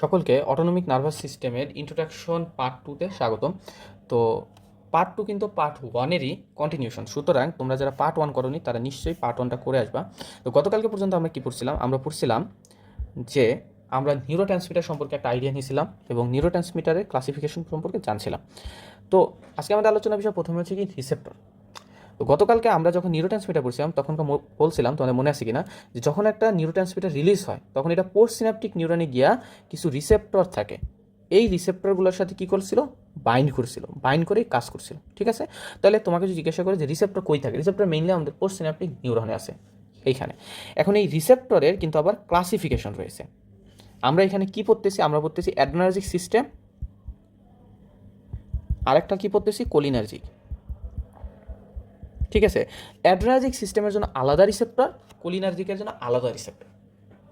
সকলকে autonomic nervous সিস্টেমের introduction part টুতে স্বাগতম। তো পার্ট টু কিন্তু পার্ট ওয়ানেরই কন্টিনিউশন সুতরাং তোমরা যারা পার্ট ওয়ান করনি, তারা নিশ্চয়ই পার্ট ওয়ানটা করে আসবা। তো গতকালকে পর্যন্ত আমরা কি পড়ছিলাম? আমরা পড়ছিলাম যে আমরা নিউরো ট্রান্সমিটার সম্পর্কে একটা আইডিয়া নিয়েছিলাম এবং নিউরো ট্রান্সমিটারের ক্লাসিফিকেশন সম্পর্কে জানছিলাম। তো আজকে আমাদের আলোচনা বিষয় প্রথমে হচ্ছে কি রিসেপ্টর তো গতকালকে আমরা যখন নিউরো ট্রান্সমিটার পড়ছিলাম তখন বলছিলাম, তোমাদের মনে আছে কিনা, যে যখন একটা নিউরো ট্রান্সমিটার রিলিজ হয়, তখন এটা পোস্ট সিনাপটিক নিউরনে গিয়া কিছু রিসেপ্টর থাকে। এই রিসেপ্টরগুলোর সাথে কি করছিল? বাইন্ড করছিল। বাইন্ড করেই কাজ করছিল। ঠিক আছে? তাহলে তোমাকে যদি জিজ্ঞাসা করে যে রিসেপ্টর কই থাকে? রিসেপ্টর মেইনলি আমাদের পোস্ট সিনাপটিক নিউরনে আছে। এইখানে। এখন এই রিসেপ্টরের কিন্তু আবার ক্লাসিফিকেশন রয়েছে। আমরা এখানে কি পড়তেছি? আমরা পড়তেছি অ্যাডনার্জিক সিস্টেম আরেকটা কি পড়তেছি? কোলিনার্জিক ঠিক আছে? অ্যাড্রাজিক সিস্টেমের জন্য আলাদা রিসেপ্টর কোলিনার্জিকের জন্য আলাদা রিসেপ্টর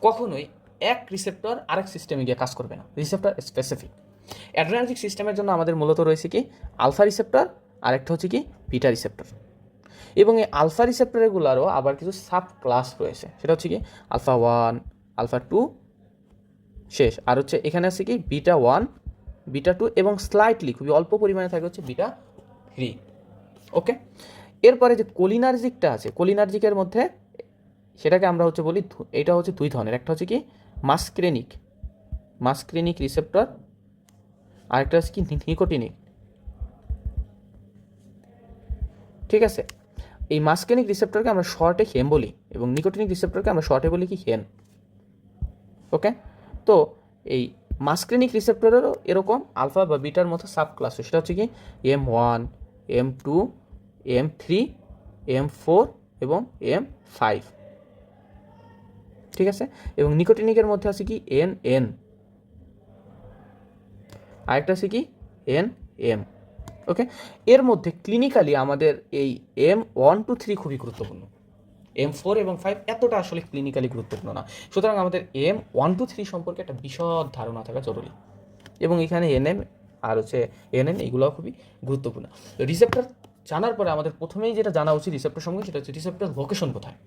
কখনোই এক রিসেপ্টর আরেক সিস্টেমে গিয়ে কাজ করবে না। রিসেপ্টর স্পেসিফিক অ্যাড্রাজিক সিস্টেমের জন্য আমাদের মূলত রয়েছে কি? আলফা রিসেপ্টর আরেকটা হচ্ছে কি? বিটা রিসেপ্টর এবং এই আলফা রিসেপ্টরগুলোরও আবার কিছু সাব ক্লাস রয়েছে। সেটা হচ্ছে কি? আলফা ওয়ান আলফা টু শেষ। আর হচ্ছে এখানে আছে কি? বিটা ওয়ান বিটা টু এবং স্লাইটলি খুবই অল্প পরিমাণে থাকে হচ্ছে বিটা থ্রি ওকে এরপরে যে কোলিনার্জিকটা আছে, কোলিনার্জিকের মধ্যে সেটাকে আমরা হচ্ছে বলি এটা হচ্ছে দুই ধরনের। একটা হচ্ছে কি? মাস্ক্রেনিক মাস্ক্রেনিক রিসেপ্টর, আরেকটা হচ্ছে কি? নিকোটিনিক ঠিক আছে? এই মাস্কেনিক রিসেপ্টরকে আমরা শর্টে হেম বলি এবং নিকোটিনিক রিসেপ্টরকে আমরা শর্টে বলি কি? হেন ওকে? তো এই মাস্ক্রেনিক রিসেপ্টরেরও এরকম আলফা বা বিটার মতো সাব ক্লাস সেটা হচ্ছে কি? M one, M two M three M four এবং এম ফাইভ ঠিক আছে? এবং নিকোটিনিকের মধ্যে আছে কি? এন এন আরেকটা আছে কি? এন এম ওকে এর মধ্যে ক্লিনিক্যালি আমাদের এই এম ওয়ান টু থ্রি খুবই গুরুত্বপূর্ণ। এম ফোর এবং ফাইভ এতটা আসলে ক্লিনিক্যালি গুরুত্বপূর্ণ না। সুতরাং আমাদের এম ওয়ান টু থ্রি সম্পর্কে একটা বিশদ ধারণা থাকা জরুরি। এবং এখানে এনএম আর হচ্ছে এনএন এগুলোও খুবই গুরুত্বপূর্ণ। রিসেপ্টর জানার পরে আমাদের প্রথমেই যেটা জানা উচিত রিসেপ্টর সঙ্গে সেটা হচ্ছে রিসেপ্টর লোকেশন কোথায়?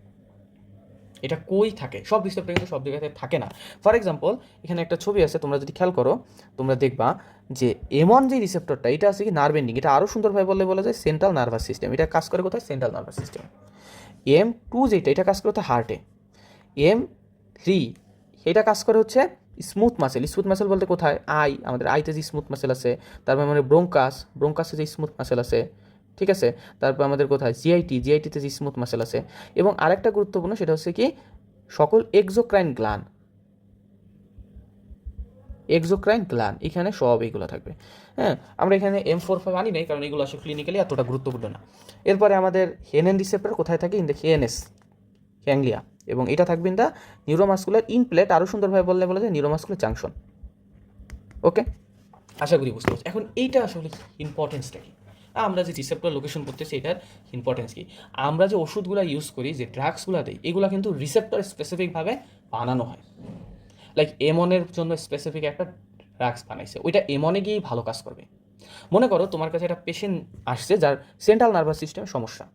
এটা কই থাকে? সব রিসেপ্টর কিন্তু সব জায়গাতে থাকে না। ফর এক্সাম্পল এখানে একটা ছবি আছে, তোমরা যদি খেয়াল করো, তোমরা দেখবা যে এমন যে রিসেপ্টরটা এটা আছে কি নার্ভ এন্ডিং এটা আরও সুন্দরভাবে বললে বলা যায় সেন্ট্রাল নার্ভাস সিস্টেম এটা কাজ করে কোথায়? Central nervous system M two যেটা, এটা কাজ করে হচ্ছে হার্টে এম থ্রি এটা কাজ করে হচ্ছে স্মুথ মাসেল স্মুথ মাসেল বলতে কোথায়? আই আমাদের আইতে যে স্মুথ মাসেল আছে, তারপর মানে ব্রোঙ্কাস ব্রোঙ্কাসে যে স্মুথ মাসেল আছে ঠিক আছে? তারপর আমাদের কোথায়? জিআইটি জিআইটিতে যে স্মুথ মাসেল আছে। এবং আরেকটা গুরুত্বপূর্ণ সেটা হচ্ছে কি? সকল এক্সোক্রাইন গ্লান এক্সোক্রাইন গ্লান এখানে সব এইগুলো থাকবে। হ্যাঁ আমরা এখানে এম ফোর ফাইভ আনি নাই, কারণ এগুলো আসলে ক্লিনিক্যালি এতটা গুরুত্বপূর্ণ না। এরপরে আমাদের হেনেন রিসেপ্টর কোথায় থাকে? ইন দ্য হেএনএস গ্যাংলিয়া এবং এটা থাকবে ইন দ্য নিউরোমাস্কুলার ইনপ্লেট আরও সুন্দরভাবে বললে বলা যায় নিউরোমাস্কুলার জাংশন ওকে আশা করি বুঝতে পারছি। এখন এইটা আসলে ইম্পর্টেন্সটা কি? আমরা যে রিসেপ্টর লোকেশন করতেছি, এটার ইম্পর্টেন্স কি? আমরা যে ওষুধগুলো ইউজ করি, যে ড্রাগসগুলো দিই, এগুলো কিন্তু রিসেপ্টর স্পেসিফিকভাবে বানানো হয়। লাইক এমনের জন্য স্পেসিফিক একটা ড্রাগস বানাইছে। ওইটা এমনে গিয়েই ভালো কাজ করবে। মনে করো, তোমার কাছে একটা পেশেন্ট আসছে, যার সেন্ট্রাল নার্ভাস সিস্টেমে সমস্যা।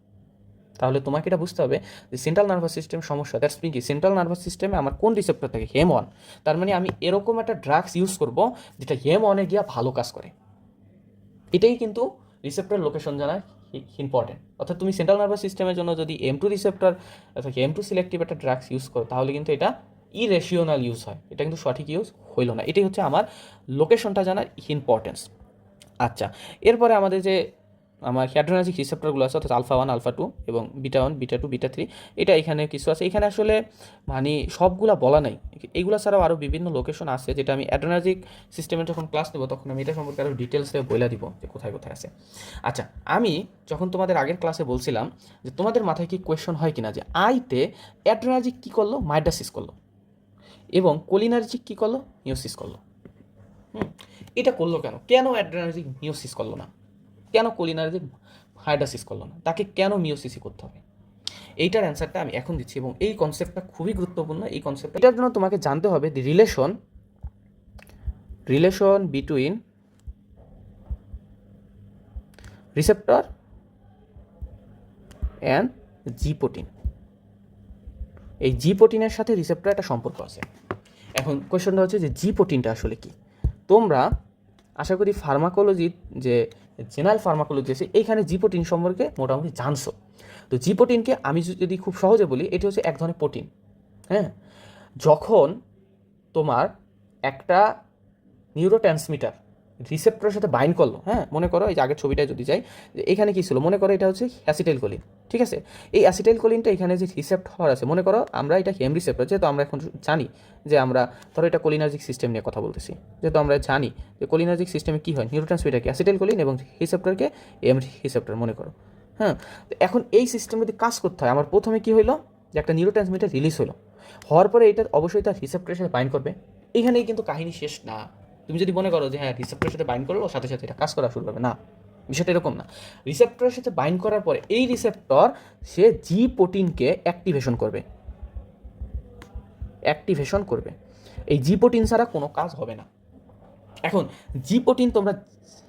তাহলে তোমাকে এটা বুঝতে হবে, যে সেন্ট্রাল নার্ভাস সিস্টেম সমস্যা দ্যাটস মিন কি? সেন্ট্রাল নার্ভাস সিস্টেমে আমার কোন রিসেপ্টর থাকে? হেম ওয়ান তার মানে আমি এরকম একটা ড্রাগস ইউজ করব, যেটা হেম ওয়ানে গিয়া ভালো কাজ করে। এটাই কিন্তু রিসেপ্টর লোকেশন জানায় ইম্পর্টেন্ট অর্থাৎ তুমি সেন্ট্রাল নার্ভাস সিস্টেমের জন্য যদি এম টু রিসেপ্টার অর্থাৎ এম টু সিলেক্টিভ একটা ড্রাগস ইউজ করো, তাহলে কিন্তু এটা ইরেশিওনাল ইউজ হয়। এটা কিন্তু সঠিক ইউজ হইল না। এটাই হচ্ছে আমার লোকেশনটা জানার ইম্পর্টেন্স আচ্ছা এরপরে আমাদের যে আমার হ্যাড্রোনাজিক রিসেপ্টরগুলো আছে? অর্থাৎ আলফা ওয়ান আলফা টু এবং beta one beta two beta three এটা এখানে কিছু আছে। এখানে আসলে মানে সবগুলা বলা নাই। এইগুলো ছাড়াও আরও বিভিন্ন লোকেশন আছে যেটা আমি অ্যাড্রোনাজিক সিস্টেমে যখন ক্লাস নেব, তখন আমি এটা সম্পর্কে আরও ডিটেলসে বলে দিব যে কোথায় কোথায় আছে। আচ্ছা আমি যখন তোমাদের আগের ক্লাসে বলছিলাম যে তোমাদের মাথায় কি কোয়েশন হয় কিনা, যে আইতে অ্যাড্রোনাজিক কী করল? মাইডাসিস করল। এবং কোলিনার্জিক কী করল? মিওসিস করল। হুম, এটা করল কেন? কেন অ্যাড্রেনার্জিক মিওসিস করল না? কেন কোলিনার্জিক হাইডাসিস করল না? তাকে কেন মিওসিসি করতে হবে? এইটার অ্যান্সারটা আমি এখন দিচ্ছি এবং এই কনসেপ্টটা খুবই গুরুত্বপূর্ণ। এই কনসেপ্ট এটার জন্য তোমাকে জানতে হবে the relation relation between receptor and G protein এই জি প্রোটিনের সাথে রিসেপ্টর একটা সম্পর্ক আছে। এখন কোয়েশ্চনটা হচ্ছে যে জি প্রোটিনটা আসলে কি? তোমরা আশা করি ফার্মাকোলজির যে জেনারেল ফার্মাকোলজি আছে এইখানে জিপোটিন সম্পর্কে মোটামুটি জানছো। তো জিপোটিনকে আমি যদি খুব সহজে বলি, এটি হচ্ছে এক ধরনের প্রোটিন হ্যাঁ? যখন তোমার একটা নিউরো ট্রান্সমিটার রিসেপ্টরের সাথে বাইন্ড করল হ্যাঁ? মনে করো এই যে আগের ছবিটায় যদি যাই, যে এখানে কি ছিল? মনে করো এটা হচ্ছে অ্যাসিটাইল কোলিন ঠিক আছে? এই অ্যাসিটাইল কোলিনটা এখানে যে রিসেপ্ট হওয়ার আছে, মনে করো আমরা এটা হেম রিসেপ্টর যেহেতু আমরা এখন জানি যে আমরা, ধরো এটা কোলিনার্জিক সিস্টেম নিয়ে কথা বলতেছি, যেহেতু আমরা জানি যে কোলিনার্জিক সিস্টেমে কী হয়? নিউরো ট্রান্সমিটার কি অ্যাসিটাইল কোলিন এবং রিসেপ্টরকে এম রিসেপ্টর মনে করো হ্যাঁ? তো এখন এই সিস্টেম যদি কাজ করতে হয়, আমার প্রথমে কী হলো যে একটা নিউরো ট্রান্সমিটার রিলিজ হলো হওয়ার পরে এটা অবশ্যই তার রিসেপ্টরের সাথে বাইন্ড করবে। এখানেই কিন্তু কাহিনী শেষ না। তুমি যদি মনে করো যে হ্যাঁ রিসেপ্টরের সাথে বাইন্ড করল, সাথে সাথে এটা কাজ করা শুরু করবে। না, বিষয়টা এরকম না। রিসেপ্টরের সাথে বাইন্ড করার পরে এই রিসেপ্টর সে জি প্রোটিনকে অ্যাক্টিভেশন করবে। অ্যাক্টিভেশন করবে। এই জি প্রোটিন ছাড়া কোনো কাজ হবে না। এখন জি প্রোটিন তোমরা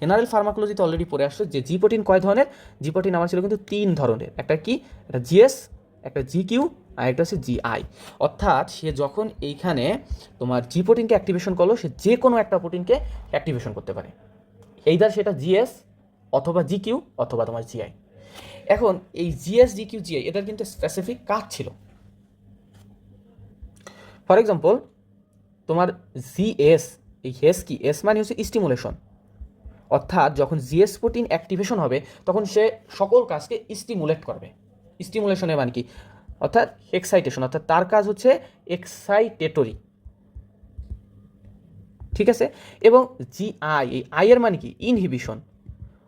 জেনারেল ফার্মাকোলজিতে অলরেডি পড়ে আসছো যে জি প্রোটিন কয় ধরনের? জি প্রোটিন আমার ছিল কিন্তু তিন ধরনের। একটা কি? একটা জিএস একটা জি কিউ আর একটা হচ্ছে জি আই অর্থাৎ সে যখন এইখানে তোমার জি প্রোটিনকে অ্যাক্টিভেশন করল, সে যে কোনো একটা প্রোটিনকে অ্যাক্টিভেশন করতে পারে। এইদার সেটা জিএস অথবা জি কিউ অথবা তোমার জিআই এখন এই জিএস জি কিউ জিআই এটার কিন্তু স্পেসিফিক কাজ ছিল। ফর এক্সাম্পল তোমার জিএস এই হেস কি? এস মানে হচ্ছে স্টিমুলেশন অর্থাৎ যখন জিএস প্রোটিন অ্যাক্টিভেশন হবে, তখন সে সকল কাজকে স্টিমুলেট করবে। স্টিমুলেশনের মানে কি? অর্থাৎ এক্সাইটেশন অর্থাৎ তার কাজ হচ্ছে এক্সাইটেটরি ঠিক আছে? এবং জি আই এই আই এর মানে কি? ইনহিবিশন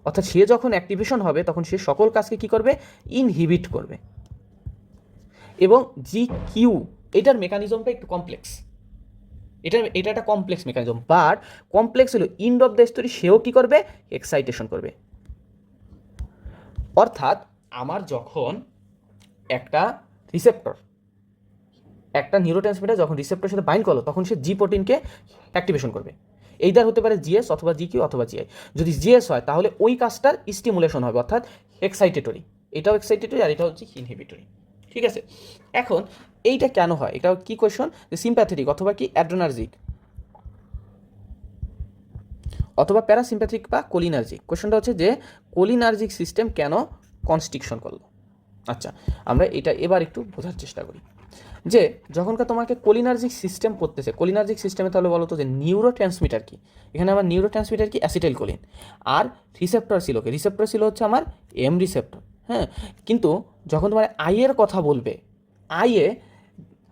অর্থাৎ সে যখন অ্যাক্টিভেশন হবে, তখন সে সকল কাজকে কি করবে? ইনহিবিট করবে। এবং জি কিউ এটার মেকানিজমটা একটু কমপ্লেক্স এটা এটা একটা কমপ্লেক্স মেকানিজম বাট কমপ্লেক্স হলো ইন্ড অফ দ্য স্টোরি সেও কী করবে? এক্সাইটেশন করবে। অর্থাৎ আমার যখন একটা রিসেপ্টর একটা নিউরোট্রান্সমিটার যখন রিসেপ্টরের সাথে বাইন্ড করল, তখন সে জি প্রোটিনকে অ্যাক্টিভেশন করবে। এইটার হতে পারে জিএস অথবা জি কিউ অথবা জিআই যদি জিএস হয়, তাহলে ওই কাজটার স্টিমুলেশন হবে, অর্থাৎ এক্সাইটেটরি এটাও এক্সাইটেটরি আর এটা হচ্ছে ইনহিবিটরি ঠিক আছে? এখন এইটা কেন হয়? এটা কি কোয়েশন যে সিম্প্যাথেটিক অথবা কি অ্যাড্রোনার্জিক অথবা প্যারাসিম্প্যাথিক বা কোলিনার্জিক কোয়েশনটা হচ্ছে যে কোলিনার্জিক সিস্টেম কেন কনস্ট্রিকশন করল? আচ্ছা আমরা এটা এবার একটু বোঝার চেষ্টা করি। যে, যখনকার তোমাকে কোলিনার্জিক সিস্টেম পড়তেছে কোলিনার্জিক সিস্টেমে তাহলে বলো তো যে নিউরো ট্রান্সমিটার কি? এখানে আমার নিউরো ট্রান্সমিটার কি? অ্যাসিটাইল কোলিন আর রিসেপ্টর ছিল কি? রিসেপ্টর ছিল হচ্ছে আমার এম রিসেপ্টর হ্যাঁ? কিন্তু যখন তোমার আইয়ের কথা বলবে আইয়ে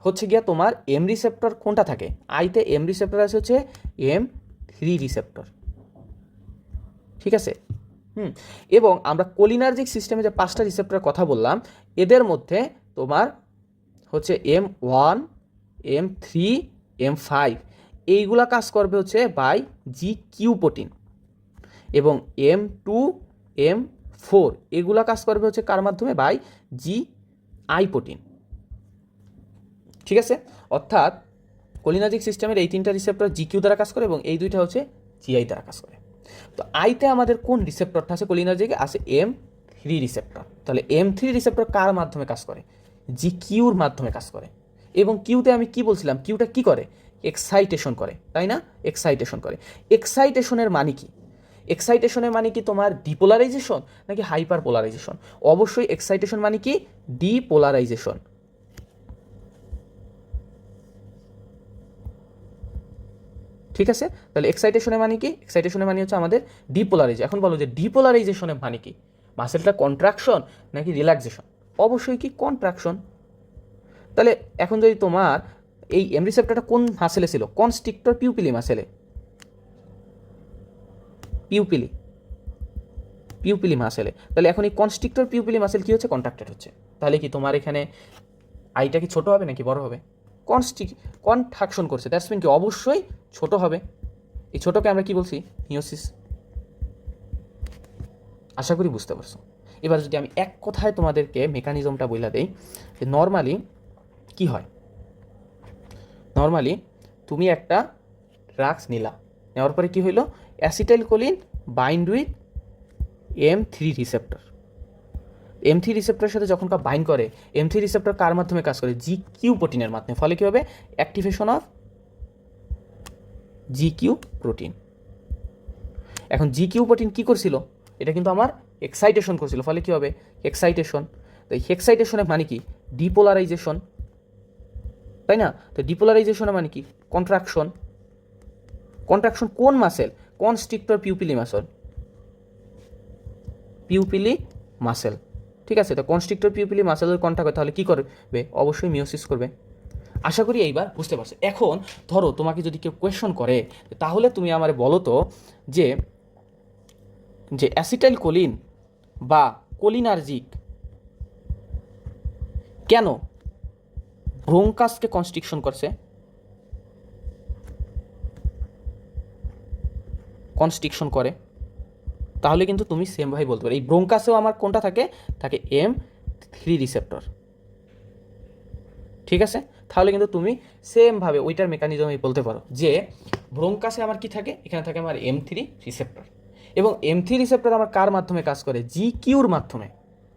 হচ্ছে গিয়া তোমার এম রিসেপ্টর কোনটা থাকে? আইতে এম রিসেপ্টর আছে হচ্ছে এম থ্রি রিসেপ্টর ঠিক আছে? হুম, এবং আমরা কোলিনার্জিক সিস্টেমে যে পাঁচটা রিসেপ্টরের কথা বললাম, এদের মধ্যে তোমার হচ্ছে M one M three M five এইগুলা কাজ করবে হচ্ছে বাই জি কিউ প্রোটিন এবং এম টু এম ফোর এগুলা কাজ করবে হচ্ছে কার মাধ্যমে? বাই জি আই প্রোটিন ঠিক আছে? অর্থাৎ কোলিনার্জিক সিস্টেমের এই তিনটা রিসেপ্টর জি কিউ দ্বারা কাজ করে এবং এই দুইটা হচ্ছে জিআই দ্বারা কাজ করে। তো আইতে আমাদের কোন রিসেপ্টরটা আছে? কোলিনার্জিকে আছে এম থ্রি রিসেপ্টর তাহলে এম থ্রি রিসেপ্টর কার মাধ্যমে কাজ করে? জি কিউর মাধ্যমে কাজ করে। এবং কিউতে আমি কি বলছিলাম? কিউটা কি করে? এক্সাইটেশন করে, তাই না? এক্সাইটেশন করে। এক্সাইটেশনের মানে কি? এক্সাইটেশনের মানে কি তোমার ডিপোলারাইজেশন নাকি হাইপার পোলারাইজেশন অবশ্যই এক্সাইটেশন মানে কি? ডিপোলারাইজেশন ঠিক আছে? তাহলে এক্সাইটেশনের মানে কি? এক্সাইটেশনের মানে হচ্ছে আমাদের ডিপোলারাইজ এখন বলো যে ডিপোলারাইজেশনের মানে কি? মাসেলটা কন্ট্রাকশন নাকি রিল্যাক্সেশন অবশ্যই কি কন্ট্রাকশন তাহলে এখন যদি তোমার এই এম রিসেপ্টরটা কোন মাসেলে ছিল? কনস্ট্রিক্টর পিউপিলি মাসেলে পিউপিলি পিউপিলি মাসেলে তাহলে এখন এই কনস্ট্রিক্টর পিউপিলি মাসেল কি হচ্ছে? কন্ট্রাক্টেড হচ্ছে। তাহলে কি তোমার এখানে আইটা কি ছোট হবে নাকি বড় হবে? কনস্ট্রিক কনট্রাকশন করছে। দ্যাটস মিন কি? অবশ্যই ছোট হবে। এই ছোটকে আমরা কি বলছি? হিওসিস আশা করি বুঝতে পারছ। এবার যদি আমি এক কথায় তোমাদেরকে মেকানিজমটা বইলা দেই, যে নর্মালি কি হয়? নর্মালি তুমি একটা ড্রাগস নিলা। নেওয়ার পরে কি হইল? Acetyl choline bind with M three receptor M three রিসেপ্টরের সাথে যখন কা বাইন্ড করে এম থ্রি রিসেপ্টর কার মাধ্যমে কাজ করে? জি কিউ প্রোটিনের মাধ্যমে। ফলে কী হবে? Activation of G Q protein এখন জি কিউ প্রোটিন কী করছিল? এটা কিন্তু আমার এক্সাইটেশন করছিল। ফলে কী হবে? এক্সাইটেশন তো এক্সাইটেশনের মানে কি? ডিপোলারাইজেশন তাই না? তো ডিপোলারাইজেশনের মানে কি? কন্ট্রাকশন কন্ট্রাকশন কোন muscle constrictor pupillae muscle pupillae muscle ঠিক আছে, তো কনস্ট্রিক্টর পিউপিলি মাসেলের কন্ট্রাক্ট হয় তাহলে কী করবে? অবশ্যই মিওসিস করবে। আশা করি এইবার বুঝতে পারছ। এখন ধরো তোমাকে যদি কেউ কোয়েশন করে, তাহলে তুমি আমারে বলো তো যে যে অ্যাসিটাইল কোলিন বা কোলিনার্জিক কেন ব্রোঙ্কাসকে কনস্ট্রিকশন করছে? কনস্ট্রিকশন করে। তাহলে কিন্তু তুমি সেম ভাই বলতে পারো। এই ব্রোঙ্কাসেও আমার কোনটা থাকে? থাকে এম থ্রি রিসেপ্টর ঠিক আছে? তাহলে কিন্তু তুমি সেমভাবে ওইটার মেকানিজমই বলতে পারো যে ব্রোঙ্কাসে আমার কি থাকে? এখানে থাকে আমার এম থ্রি রিসেপ্টর এবং এম থ্রি রিসেপ্টর আমার কার মাধ্যমে কাজ করে? জি কিউর মাধ্যমে।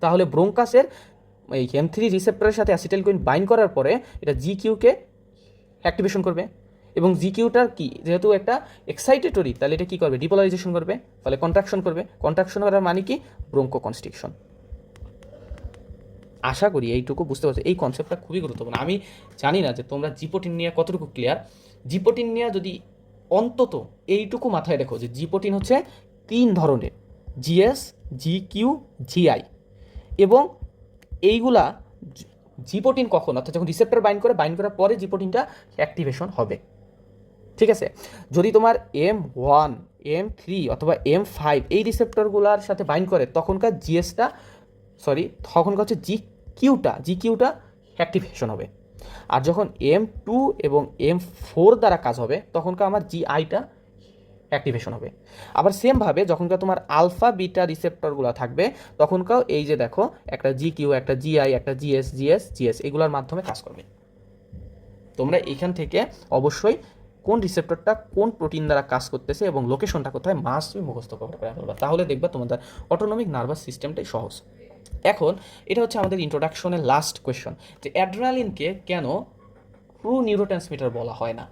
তাহলে ব্রোঙ্কাসের এই এম থ্রি রিসেপ্টরের সাথে অ্যাসিটাইল কোইন বাইন্ড করার পরে এটা জি কিউকে অ্যাক্টিভেশন করবে। এবং জি কিউটার কি? যেহেতু একটা এক্সাইটেটরি তাহলে এটা কী করবে? ডিপোলারাইজেশন করবে, ফলে কন্ট্রাকশন করবে। কন্ট্রাকশন করার মানে কি? ব্রঙ্কো কনস্ট্রিকশন আশা করি এইটুকু বুঝতে পারছ। এই কনসেপ্টটা খুবই গুরুত্বপূর্ণ। আমি জানি না যে তোমরা জিপোটিন নিয়ে কতটুকু ক্লিয়ার জিপোটিন নিয়ে যদি অন্তত এইটুকু মাথায় রেখো যে জিপোটিন হচ্ছে তিন ধরনের, জিএস জি কিউ জিআই। এবং এইগুলা জিপোটিন কখন? অর্থাৎ যখন রিসেপ্টর বাইন্ড করে বাইন্ড করার পরে জিপোটিনটা অ্যাক্টিভেশন হবে। ঠিক আছে? যদি তোমার এম ওয়ান এম থ্রি অথবা এম ফাইভ এই রিসেপ্টরগুলোর সাথে বাইন্ড করে, তখনকার জিএসটা সরি তখনকার হচ্ছে জি কিউটা জি কিউটা অ্যাক্টিভেশন হবে। আর যখন এম টু এবং এম ফোর দ্বারা কাজ হবে, তখনকার আমার জি আইটা অ্যাক্টিভেশন হবে। আবার সেমভাবে যখনকার তোমার আলফা বিটা রিসেপ্টরগুলো থাকবে তখনকাও এই যে দেখো, একটা জি কিউ একটা জিআই একটা জিএস জিএস জিএস এগুলোর মাধ্যমে কাজ করবে। তোমরা এখান থেকে অবশ্যই কোন রিসেপ্টরটা কোন প্রোটিন দ্বারা কাজ করতেছে এবং লোকেশনটা কোথায় মাস তুমি মুখস্থ করে তাহলে দেখবা তোমাদের অটোনমিক নার্ভাস সিস্টেমটাই সহজ। এখন, এটা হচ্ছে আমাদের ইন্ট্রোডাকশনের লাস্ট কোয়েশ্চন যে অ্যাড্রেনালিনকে কেন ট্রু নিউরোট্রান্সমিটার বলা হয় না?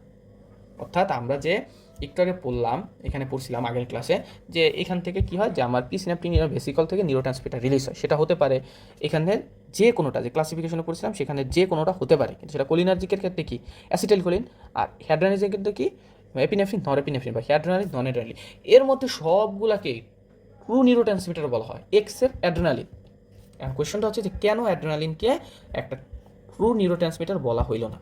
অর্থাৎ আমরা যে একটু আগে পড়লাম, এখানে পড়ছিলাম আগের ক্লাসে যে এখান থেকে কি হয়? যে আমার পি সিনাপ্টিক ভেসিকল থেকে নিউরোট্রান্সমিটার রিলিজ হয়। সেটা হতে পারে এখানে যে কোনোটা যে ক্লাসিফিকেশনে পড়ছিলাম, সেখানে যে কোনোটা হতে পারে। কিন্তু সেটা কোলিনার্জিকের ক্ষেত্রে কি? অ্যাসিটাইল কোলিন আর হ্যাড্রানিজের ক্ষেত্রে কি? এপিনেফ্রিন নন এপিনেফ্রিন বা হ্যাড্রানিজ নন অ্যাড্রানালিন এর মধ্যে সবগুলাকে ট্রু নিউরোট্রান্সমিটার বলা হয় এক্সেপ্ট অ্যাড্রেনালিন এখন কোয়েশ্চনটা হচ্ছে যে কেন অ্যাড্রেনালিনকে একটা ট্রু নিউরোট্রান্সমিটার বলা হইল না?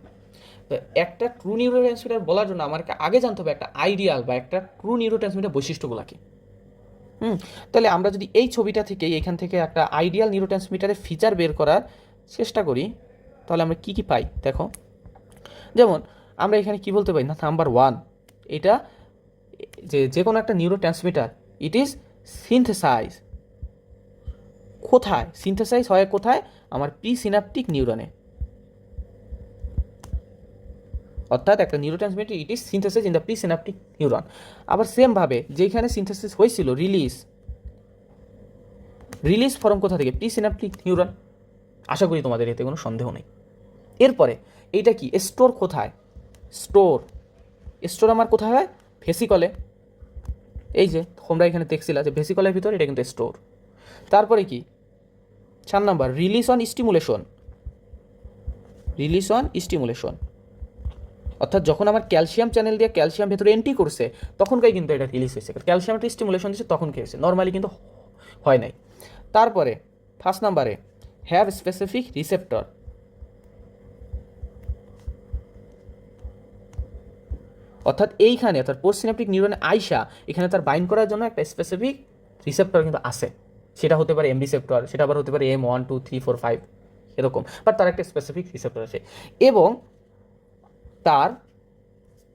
তো একটা ট্রু নিউরোট্রান্সমিটার বলার জন্য আমাকে আগে জানতে হবে একটা আইডিয়াল বা একটা ট্রু নিউরোট্রান্সমিটার বৈশিষ্ট্যগুলো কি হুম, তাহলে আমরা যদি এই ছবিটা থেকে এখান থেকে একটা আইডিয়াল নিউরোট্রান্সমিটারের ফিচার বের করার চেষ্টা করি, তাহলে আমরা কি কি পাই? দেখো, যেমন আমরা এখানে কি বলতে পারি? না নাম্বার ওয়ান এটা যে যে কোনো একটা neuro transmitter it is synthesise কোথায়? সিনথেসাইজ হয় কোথায়? আমার প্রি সিনাপটিক নিউরনে অর্থাৎ একটা neuro transmitter it is synthesis in the pre synaptic neuron আবার সেমভাবে যেখানে সিনথেসিস হয়েছিল রিলিজ রিলিজ ফর্ম কোথা থেকে? প্রি সিনাপটিক নিউরন আশা করি তোমাদের এতে কোনো সন্দেহ নেই। এরপরে, এইটা কি? স্টোর কোথায়? স্টোর স্টোর আমার কোথায় হয়? ভেসিকলে এই যে, তোমরা এখানে দেখছিলা যে ভেসিকলের ভিতরে এটা কিন্তু স্টোর তারপরে কি? চার number release on stimulation release on stimulation অর্থাৎ যখন আমার ক্যালসিয়াম চ্যানেল দিয়ে ক্যালসিয়াম ভেতরে এন্ট্রি করছে, তখনকাই কিন্তু এটা রিলিজ হয়েছে। ক্যালসিয়াম একটা স্টিমুলেশন দিচ্ছে তখন খেয়েছে। নর্মালি কিন্তু হয় নাই। তারপরে ফার্স্ট নাম্বারে হ্যাভ স্পেসিফিক রিসেপ্টর অর্থাৎ এইখানে, অর্থাৎ পোস্টসিনাপটিক নিউরনে আইসা, এখানে তার বাইন্ড করার জন্য একটা স্পেসিফিক রিসেপ্টর কিন্তু আছে। সেটা হতে পারে এম রিসেপ্টর সেটা আবার হতে পারে M one two three four five এরকম। বাট তার একটা স্পেসিফিক রিসেপ্টর আছে। এবং তার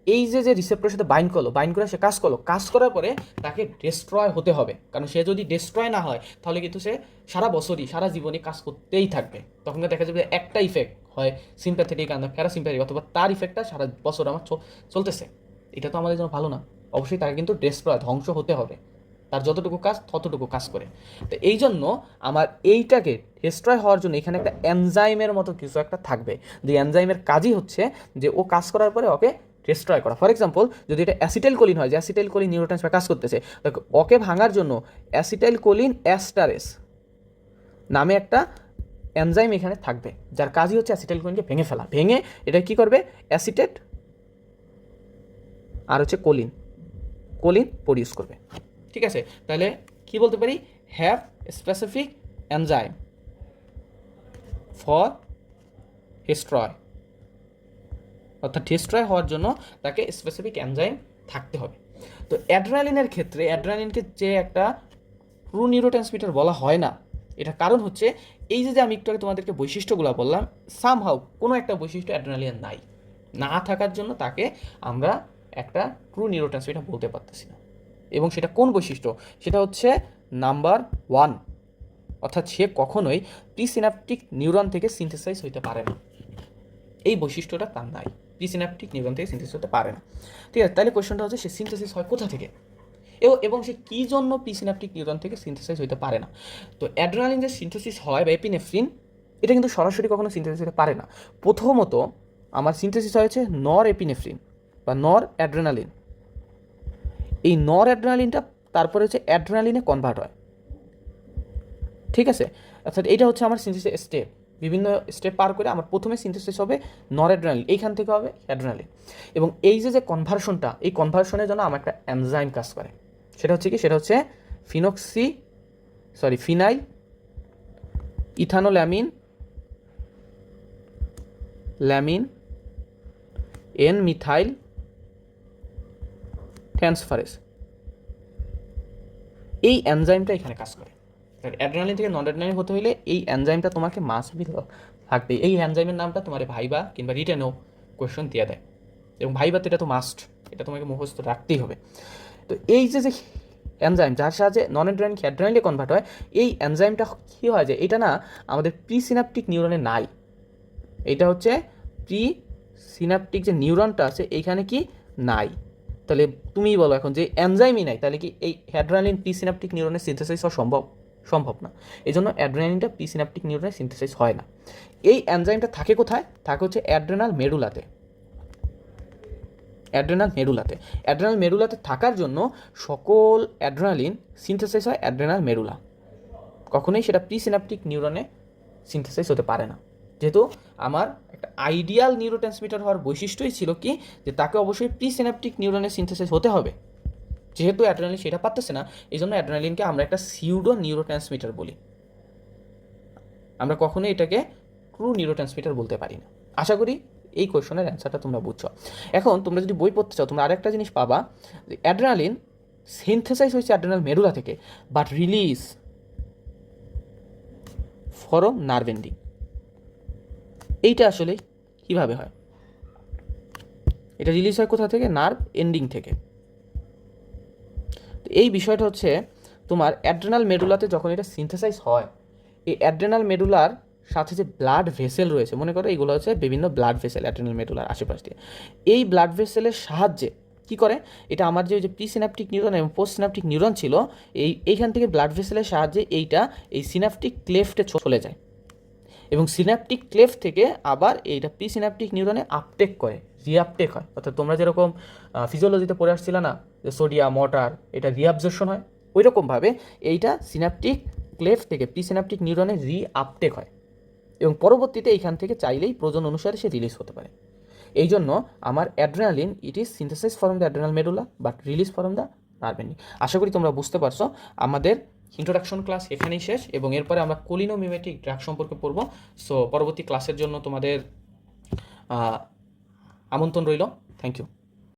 এই যে যে রিসেপ্টরের সাথে বাইন্ড করল বাইন্ড করে সে কাজ করল, কাজ করার পরে তাকে ডেস্ট্রয় হতে হবে। কারণ সে যদি ডেস্ট্রয় না হয়, তাহলে কিন্তু সে সারা বছরই, সারা জীবনে কাজ করতেই থাকবে। তখন দেখা যাবে একটা ইফেক্ট হয় সিম্প্যাথেটিক আর প্যারাসিম্প্যাথিক অথবা তার ইফেক্টটা সারা বছর আমার চলতেছে। এটা তো আমাদের জন্য ভালো না। অবশ্যই তাকে কিন্তু ডেস্ট্রয় ধ্বংস হতে হবে। তার যতটুকু কাজ, ততটুকু কাজ করে। তো এই জন্য আমার এইটাকে ডেস্ট্রয় হওয়ার জন্য এখানে একটা এনজাইমের মতো কিছু একটা থাকবে। যে এনজাইমের কাজই হচ্ছে যে ও কাজ করার পরে ওকে ডিস্ট্রয় করা। ফর এক্সাম্পল যদি এটা অ্যাসিটাইল কোলিন হয়, যে অ্যাসিটাইল কোলিন নিউরোট্রান্সফার কাজ করতেছে ওকে ভাঙার জন্য অ্যাসিটাইল কোলিন অ্যাস্টারেস নামে একটা এনজাইম এখানে থাকবে, যার কাজই হচ্ছে অ্যাসিটাইল কোলিনকে ভেঙে ফেলা। ভেঙে এটা কি করবে? অ্যাসিটেট আর হচ্ছে কোলিন কোলিন প্রডিউস করবে। ঠিক আছে? তাহলে কি বলতে পারি? Have specific enzyme for destroy অর্থাৎ ডিস্ট্রয় হওয়ার জন্য তাকে স্পেসিফিক এনজাইম থাকতে হবে। তো অ্যাড্রালিনের ক্ষেত্রে অ্যাড্রালিনকে যে একটা প্রো নিউরোট্রান্সমিটার বলা হয় না, এটার কারণ হচ্ছে এই যে যে আমি একটু আগে তোমাদেরকে বৈশিষ্ট্যগুলো বললাম সামহাও কোনো একটা বৈশিষ্ট্য অ্যাড্রালিন নাই। না থাকার জন্য তাকে আমরা একটা ট্রু নিউরোট্রান্সমিটার বলতে পারতেছি না। এবং সেটা কোন বৈশিষ্ট্য? সেটা হচ্ছে নাম্বার ওয়ান। অর্থাৎ সে কখনোই প্রিসিনাপটিক নিউরন থেকে সিনথেসাইজ হইতে পারে না। এই বৈশিষ্ট্যটা তার নাই। প্রিসিনাপটিক নিউরন থেকে সিনথেসিস হতে পারে না। ঠিক আছে তাহলে কোয়েশ্চনটা হচ্ছে সে সিনথেসিস হয় কোথা থেকে? এবং সে কী জন্য প্রিসিনাপটিক নিউরন থেকে সিনথেসাইজ হতে পারে না? তো অ্যাড্রেনালিন যে সিনথেসিস হয় বা এপিনেফ্রিন এটা কিন্তু সরাসরি কখনো সিনথেসিস হতে পারে না। প্রথমত, আমার সিনথেসিস হয়েছে নর এপিনেফ্রিন বা নর অ্যাড্রেনালিন। এই নর অ্যাড্রেনালিনটা তারপরে হচ্ছে অ্যাড্রেনালিনে কনভার্ট হয়। ঠিক আছে? অর্থাৎ এটা হচ্ছে আমার সিনথেসিস স্টেপ বিভিন্ন স্টেপ পার করে আমার প্রথমে সিনথেসিস হবে নর অ্যাড্রেনালিন এইখান থেকে হবে অ্যাড্রেনালিন। এবং এই যে যে কনভার্সনটা এই কনভার্সনের জন্য আমার একটা এনজাইম কাজ করে। সেটা হচ্ছে কি? সেটা হচ্ছে ফিনক্সি sorry phenyl ethanolamine ল্যামিন N methyl transferase. এই এনজাইমটা এখানে কাজ করে। অ্যাড্রেনালিন থেকে নন অ্যাড্রেনালিন হতে হলে এই এনজাইমটা তোমাকে মাস থাকবে। এই এনজাইমের নামটা তোমার ভাইবা কিংবা রিটেনও কোয়েশন দিয়ে দেয়। এবং ভাইবাতে এটা তো মাস্ট এটা তোমাকে মুখস্থ রাখতেই হবে। তো এই যে যে এনজাইম, যার সাহায্যে নন অ্যাড্রেনালিন অ্যাড্রেনালিনে কনভার্ট হয়, এই এনজাইমটা কী হয় যে, এটা না আমাদের প্রি সিনাপটিক নিউরনে নাই। এটা হচ্ছে প্রি সিনাপটিক যে নিউরনটা আছে এইখানে কি নাই। তাহলে তুমিই বলো এখন যে এনজাইমই নাই, তাহলে কি এই অ্যাড্রেনালিন প্রি সিনাপটিক নিউরনের সিনথেসাইজ হওয়া সম্ভব? সম্ভব না। এই জন্য অ্যাড্রেনালিনটা প্রি সিনাপটিক নিউরনের সিনথেসাইজ হয় না। এই এনজাইমটা থাকে কোথায়? থাকে হচ্ছে অ্যাড্রেনাল মেডুলাতে অ্যাড্রেনাল মেরুলাতে অ্যাড্রেনাল মেরুলাতে থাকার জন্য সকল অ্যাড্রেনালিন সিনথেসাইজ হয় অ্যাড্রেনাল মেরুলা কখনোই সেটা প্রি সিনাপটিক নিউরনে সিনথেসাইজ হতে পারে না। যেহেতু আমার একটা আইডিয়াল নিউরো ট্রান্সমিটার হওয়ার বৈশিষ্ট্যই ছিল কি, যে তাকে অবশ্যই প্রি সিনাপটিক নিউরনে সিনথেসাইজ হতে হবে। যেহেতু অ্যাড্রেনালিন সেটা পারতেছে না এই জন্য অ্যাড্রেনালিনকে আমরা একটা সিউডো নিউরো ট্রান্সমিটার বলি। আমরা কখনোই এটাকে ট্রু নিউরো ট্রান্সমিটার বলতে পারি না। আশা করি এই কোয়েশনের অ্যান্সারটা তোমরা বুঝছ। এখন তোমরা যদি বই পড়তে চাও, তোমরা আরেকটা জিনিস পাবা, যে অ্যাড্রেনালিন সিনথেসাইজ হয়েছে অ্যাড্রেনাল মেরুলা থেকে but release from nerve ending এইটা আসলে কীভাবে হয়? এটা রিলিজ হয় কোথা থেকে? নার্ভ এন্ডিং থেকে। তো এই বিষয়টা হচ্ছে তোমার অ্যাড্রেনাল মেডুলাতে যখন এটা সিনথেসাইজ হয়, এই অ্যাড্রেনাল মেডুলার সাথে যে ব্লাড ভেসেল রয়েছে, মনে করো এইগুলো হচ্ছে বিভিন্ন ব্লাড ভেসেল অ্যাড্রেনাল মেডুলার আশেপাশ দিয়ে। এই ব্লাড ভেসেলের সাহায্যে কি করে? এটা আমার যে যে প্রি সিনাপটিক নিউরন এবং পোস্ট সিনাপটিক নিউরন ছিল, এই, এইখান থেকে ব্লাড ভেসেলের সাহায্যে এইটা, এই সিনাপটিক ক্লেফটে চলে যায়। এবং সিনাপটিক ক্লেফ থেকে আবার এইটা প্রি সিনাপটিক নিউরনে আপটেক করে রিআপটেক হয়। অর্থাৎ তোমরা যেরকম ফিজিওলজিতে পড়ে আসছিল না, যে সোডিয়াম ওয়াটার এটা রিঅ্যাবজর্শন হয় ওই রকমভাবে এইটা সিনাপটিক ক্লেফ থেকে প্রি সিনাপটিক নিউরনে রিআপটেক হয়। এবং পরবর্তীতে এইখান থেকে চাইলেই প্রয়োজন অনুসারে সে রিলিজ হতে পারে। এই জন্য আমার adrenaline it is synthesize from the adrenal medulla but release from the নার্ভেনি আশা করি তোমরা বুঝতে পারছ, আমাদের ইন্ট্রোডাকশন ক্লাস এখানেই শেষ এবং এরপরে আমরা কোলিনোমিমেটিক ড্রাগ সম্পর্কে পড়ব। সো পরবর্তী ক্লাসের জন্য তোমাদের আমন্ত্রণ রইল। Thank you